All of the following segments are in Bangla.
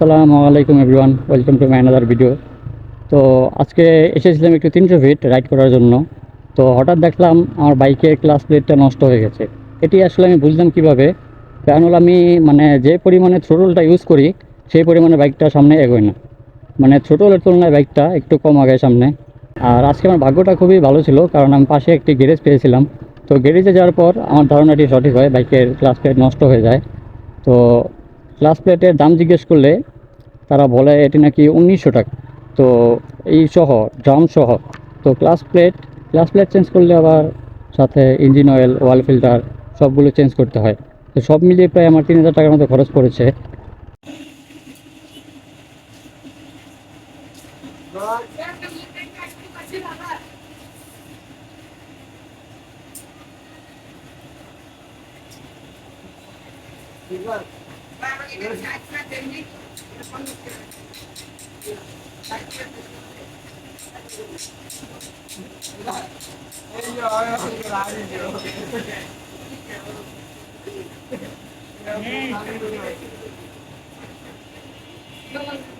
আসসালামু আলাইকুম everyone, welcome to my another video তো আজকে এসেছিলাম একটু তিনশো ফিট রাইড করার জন্য। তো হঠাৎ দেখলাম আমার বাইকের ক্লাস প্লেটটা নষ্ট হয়ে গেছে। এটি আসলে আমি বুঝলাম কীভাবে? কারণ হলো আমি মানে যে পরিমাণে থ্রোটলটা ইউজ করি, সেই পরিমাণে বাইকটা সামনে এগোয় না। মানে থ্রোটলের তুলনায় বাইকটা একটু কম আগায় সামনে। আর আজকে আমার ভাগ্যটা খুবই ভালো ছিল, কারণ আমি পাশে একটি গ্যারেজ পেয়েছিলাম। তো গ্যারেজে যাওয়ার পর আমার ধারণাটি সঠিক হয় বাইকের ক্লাস প্লেট নষ্ট হয়ে যায়। তো ক্লাস প্লেটের দাম জিজ্ঞেস করলে তারা বলে এটি নাকি উনিশশো টাকা। তো এই সহ ড্রাম সহ, তো clutch plate clutch plate change করলে আবার সাথে ইঞ্জিন অয়েল ওয়াল ফিল্টার সবগুলো চেঞ্জ করতে হয়। তো সব মিলিয়ে প্রায় আমার তিন হাজার টাকার মতো খরচ পড়েছে। 네.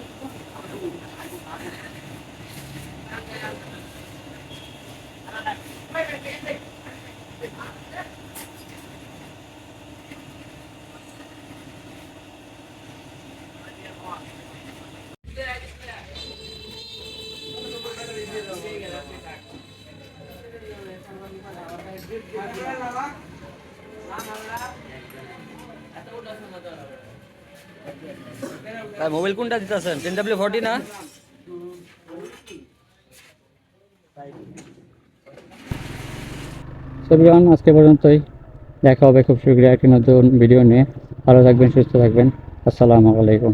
ভাই মোবাইল কোনটা দিতেছেন? টেন ডাব্লিউ ফোরটি না? সবিরান আজকে পর্যন্তই। দেখা হবে খুব শীঘ্রই একটি নতুন ভিডিও নিয়ে। ভালো থাকবেন, সুস্থ থাকবেন। আসসালামু আলাইকুম।